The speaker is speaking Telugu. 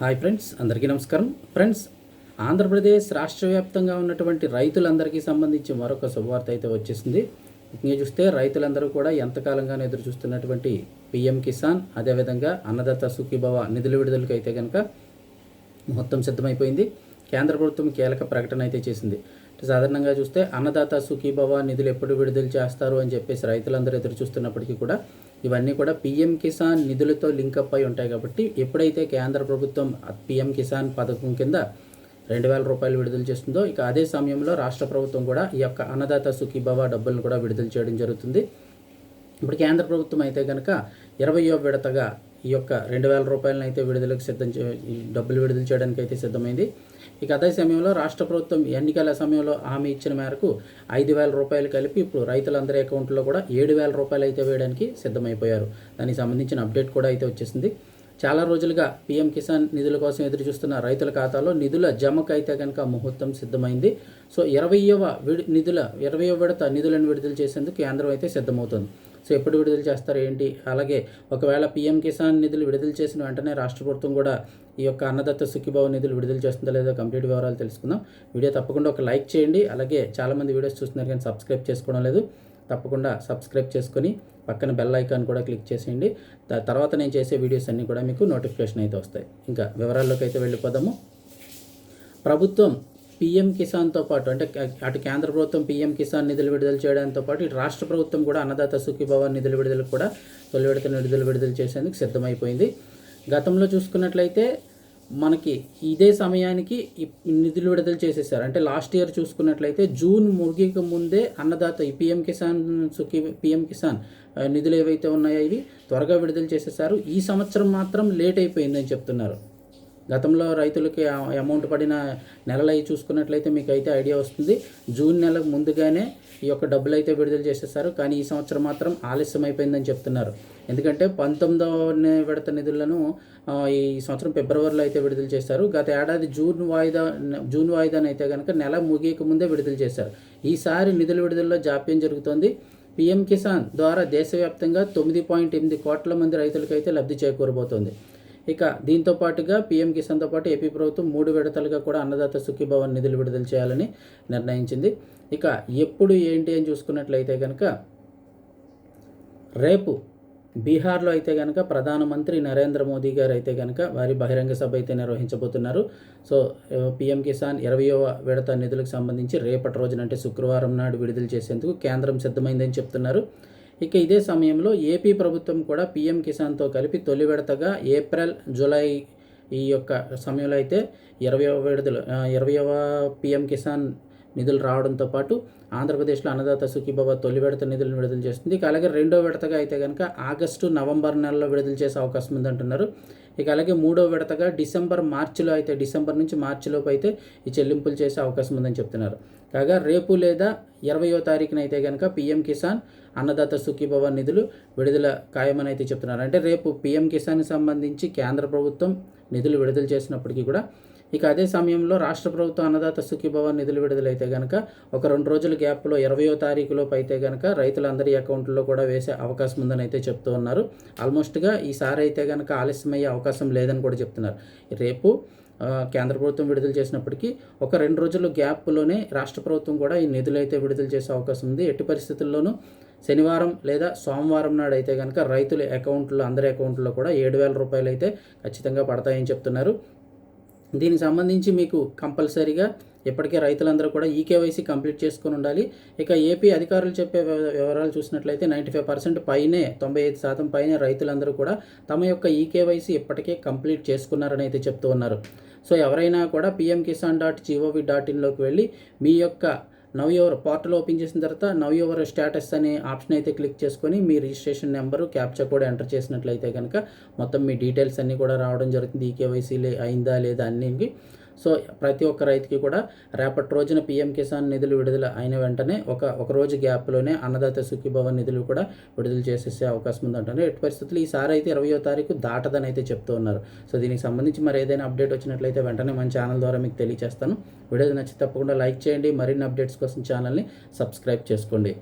హాయ్ ఫ్రెండ్స్ అందరికీ నమస్కారం. ఫ్రెండ్స్ ఆంధ్రప్రదేశ్ రాష్ట్ర వ్యాప్తంగా ఉన్నటువంటి రైతులందరికీ సంబంధించి మరొక శుభవార్త అయితే వచ్చేసింది. ముఖ్యంగా చూస్తే రైతులందరూ కూడా ఎంతకాలంగానే ఎదురు చూస్తున్నటువంటి పిఎం కిసాన్ అదేవిధంగా అన్నదాత సుఖీభవ నిధుల విడుదలకి అయితే కనుక మొత్తం సిద్ధమైపోయింది. కేంద్ర ప్రభుత్వం కీలక ప్రకటన అయితే చేసింది. సాధారణంగా చూస్తే అన్నదాత సుఖీభవ నిధులు ఎప్పుడు విడుదల చేస్తారు అని చెప్పేసి రైతులందరూ ఎదురు చూస్తున్నప్పటికీ కూడా ఇవన్నీ కూడా పిఎం కిసాన్ నిధులతో లింకప్ అయి ఉంటాయి కాబట్టి ఎప్పుడైతే కేంద్ర ప్రభుత్వం పిఎం కిసాన్ పథకం కింద రెండు వేల రూపాయలు విడుదల చేస్తుందో ఇక అదే సమయంలో రాష్ట్ర ప్రభుత్వం కూడా ఈ యొక్క అన్నదాత సుఖీభవ డబ్బులను కూడా విడుదల చేయడం జరుగుతుంది. ఇప్పుడు కేంద్ర ప్రభుత్వం అయితే కనుక ఇరవయో విడతగా ఈ యొక్క రెండు వేల రూపాయలను అయితే విడుదలకు సిద్ధం చే డబ్బులు విడుదల చేయడానికి అయితే సిద్ధమైంది. ఇక అదే సమయంలో రాష్ట్ర ప్రభుత్వం ఎన్నికల సమయంలో హామీ ఇచ్చిన మేరకు ఐదు వేల రూపాయలు కలిపి ఇప్పుడు రైతులందరి అకౌంట్లో కూడా ఏడు వేల రూపాయలు అయితే వేయడానికి సిద్ధమైపోయారు. దానికి సంబంధించిన అప్డేట్ కూడా అయితే వచ్చేసింది. చాలా రోజులుగా పీఎం కిసాన్ నిధుల కోసం ఎదురు చూస్తున్న రైతుల ఖాతాలో నిధుల జమకు అయితే కనుక ముహూర్తం సిద్ధమైంది. సో ఇరవయవ విడి నిధుల ఇరవయవ విడత నిధులను విడుదల చేసేందుకు కేంద్రం అయితే సిద్ధమవుతుంది. సో ఎప్పుడు విడుదల చేస్తారు ఏంటి? అలాగే ఒకవేళ పీఎం కిసాన్ నిధులు విడుదల చేసిన వెంటనే రాష్ట్ర ప్రభుత్వం కూడా ఈ యొక్క అన్నదత్త సుఖీభావ నిధులు విడుదల చేస్తుందో లేదో కంప్లీట్ వివరాలు తెలుసుకుందాం. వీడియో తప్పకుండా ఒక లైక్ చేయండి. అలాగే చాలామంది వీడియోస్ చూస్తున్నారు కానీ సబ్స్క్రైబ్ చేసుకోవడం లేదు. తప్పకుండా సబ్స్క్రైబ్ చేసుకొని పక్కన బెల్ ఐకాన్ కూడా క్లిక్ చేసేయండి. తర్వాత నేను చేసే వీడియోస్ అన్నీ కూడా మీకు నోటిఫికేషన్ అయితే వస్తాయి. ఇంకా వివరాల్లోకి అయితే వెళ్ళిపోదాము. ప్రభుత్వం పీఎం కిసాన్తో పాటు అంటే అటు కేంద్ర ప్రభుత్వం పీఎం కిసాన్ నిధులు విడుదల చేయడంతో పాటు ఇటు రాష్ట్ర ప్రభుత్వం కూడా అన్నదాత సుఖీభవన్ నిధులు విడుదల కూడా తొలి విడత నిధులు విడుదల చేసేందుకు సిద్ధమైపోయింది. గతంలో చూసుకున్నట్లయితే మనకి ఇదే సమయానికి నిధులు విడుదల చేసేసారు. అంటే లాస్ట్ ఇయర్ చూసుకున్నట్లయితే జూన్ ముగిక ముందే అన్నదాత ఈ పిఎం కిసాన్ సుఖీ పిఎం కిసాన్ నిధులు ఏవైతే ఉన్నాయో ఇవి త్వరగా విడుదల చేసేసారు. ఈ సంవత్సరం మాత్రం లేట్ అయిపోయిందని చెప్తున్నారు. గతంలో రైతులకి అమౌంట్ పడిన నెలలు అవి చూసుకున్నట్లయితే మీకు అయితే ఐడియా వస్తుంది. జూన్ నెలకు ముందుగానే ఈ యొక్క డబ్బులు అయితే విడుదల చేసేసారు. కానీ ఈ సంవత్సరం మాత్రం ఆలస్యం అయిపోయిందని చెప్తున్నారు. ఎందుకంటే పంతొమ్మిదవ విడత నిధులను ఈ సంవత్సరం ఫిబ్రవరిలో అయితే విడుదల చేశారు. గత ఏడాది జూన్ వాయిదా జూన్ వాయిదాను అయితే కనుక నెల ముగియక ముందే విడుదల చేశారు. ఈసారి నిధుల విడుదలలో జాప్యం జరుగుతోంది. పీఎం కిసాన్ ద్వారా దేశవ్యాప్తంగా తొమ్మిది పాయింట్ ఎనిమిది కోట్ల మంది రైతులకైతే లబ్ధి చేకూరబోతోంది. ఇక దీంతో పాటుగా పీఎం కిసాన్తో పాటు ఏపీ ప్రభుత్వం మూడు విడతలుగా కూడా అన్నదాత సుఖీభవన్ నిధులు విడుదల చేయాలని నిర్ణయించింది. ఇక ఎప్పుడు ఏంటి అని చూసుకున్నట్లయితే కనుక రేపు బీహార్లో అయితే కనుక ప్రధానమంత్రి నరేంద్ర మోదీ గారు అయితే కనుక వారి బహిరంగ సభ అయితే నిర్వహించబోతున్నారు. సో పీఎం కిసాన్ ఇరవయవ విడత నిధులకు సంబంధించి రేపటి రోజున అంటే శుక్రవారం నాడు విడుదల చేసేందుకు కేంద్రం సిద్ధమైందని చెప్తున్నారు. ఇక ఇదే సమయంలో ఏపీ ప్రభుత్వం కూడా పీఎం కిసాన్తో కలిపి తొలి విడతగా ఏప్రిల్ జూలై ఈ యొక్క సమయంలో అయితే ఇరవయవ విడుదల ఇరవయవ పీఎం కిసాన్ నిధులు రావడంతో పాటు ఆంధ్రప్రదేశ్లో అన్నదాత సుఖీభవ తొలి విడత నిధులను విడుదల చేస్తుంది. ఇక అలాగే రెండో విడతగా అయితే కనుక ఆగస్టు నవంబర్ నెలలో విడుదల చేసే అవకాశం ఉందంటున్నారు. ఇక అలాగే మూడో విడతగా డిసెంబర్ మార్చిలో అయితే డిసెంబర్ నుంచి మార్చిలోపు అయితే ఈ చెల్లింపులు చేసే అవకాశం ఉందని చెప్తున్నారు. కాగా రేపు లేదా ఇరవయో తారీఖున అయితే కనుక పిఎం కిసాన్ అన్నదాత సుఖీభవన్ నిధులు విడుదల ఖాయమని అయితే చెప్తున్నారు. అంటే రేపు పిఎం కిసాన్కి సంబంధించి కేంద్ర ప్రభుత్వం నిధులు విడుదల చేసినప్పటికీ కూడా ఇక అదే సమయంలో రాష్ట్ర ప్రభుత్వం అన్నదాత సుఖీభవన్ నిధులు విడుదలైతే కనుక ఒక రెండు రోజుల గ్యాప్లో ఇరవయో తారీఖులోపు అయితే కనుక రైతులందరి అకౌంట్లో కూడా వేసే అవకాశం ఉందని అయితే చెప్తూ ఉన్నారు. ఆల్మోస్ట్గా ఈసారి అయితే కనుక ఆలస్యమయ్యే అవకాశం అవకాశం లేదని కూడా చెప్తున్నారు. రేపు కేంద్ర ప్రభుత్వం విడుదల చేసినప్పటికీ ఒక రెండు రోజుల గ్యాప్లోనే రాష్ట్ర ప్రభుత్వం కూడా ఈ నిధులు అయితే విడుదల చేసే అవకాశం ఉంది. ఎట్టి పరిస్థితుల్లోనూ శనివారం లేదా సోమవారం నాడు అయితే కనుక రైతుల అకౌంట్లో అందరి అకౌంట్లో కూడా ఏడు వేల రూపాయలు అయితే ఖచ్చితంగా పడతాయని చెప్తున్నారు. దీనికి సంబంధించి మీకు కంపల్సరీగా ఇప్పటికే రైతులందరూ కూడా ఈకేవైసీ కంప్లీట్ చేసుకుని ఉండాలి. ఇక ఏపీ అధికారులు చెప్పే వివరాలు చూసినట్లయితే నైంటీ ఫైవ్ పర్సెంట్ పైనే తొంభై ఐదు శాతం పైనే రైతులందరూ కూడా తమ యొక్క ఈకేవైసీ ఇప్పటికే కంప్లీట్ చేసుకున్నారని అయితే చెప్తూ ఉన్నారు. సో ఎవరైనా కూడా PM Kisan dot gov dot ఇన్లోకి వెళ్ళి మీ యొక్క నవ్ యువర్ పోర్టల్ ఓపెన్ చేసిన తర్వాత నవ్ యువర్ స్టేటస్ అనే ఆప్షన్ అయితే క్లిక్ చేసుకొని మీ రిజిస్ట్రేషన్ నెంబరు క్యాప్చా కూడా ఎంటర్ చేసినట్లయితే కనుక మొత్తం మీ డీటెయిల్స్ అన్నీ కూడా రావడం జరుగుతుంది. ఈ కేవైసీ అయిందా లేదా అన్నీ సో ప్రతి ఒక్క రైతుకి కూడా రేపటి రోజున పీఎం కిసాన్ నిధులు విడుదల అయిన వెంటనే ఒక ఒక రోజు గ్యాప్లోనే అన్నదాత సుఖీభవన్ నిధులు కూడా విడుదల చేసేసే అవకాశం ఉందంటారు ఎట్టి పరిస్థితులు ఈసారి అయితే ఇరవయో తారీఖు దాటదని అయితే చెప్తూ ఉన్నారు. సో దీనికి సంబంధించి మరి ఏదైనా అప్డేట్ వచ్చినట్లయితే వెంటనే మన ఛానల్ ద్వారా మీకు తెలియజేస్తాను వీడియో నచ్చి తప్పకుండా లైక్ చేయండి. మరిన్ని అప్డేట్స్ కోసం ఛానల్ని సబ్స్క్రైబ్ చేసుకోండి.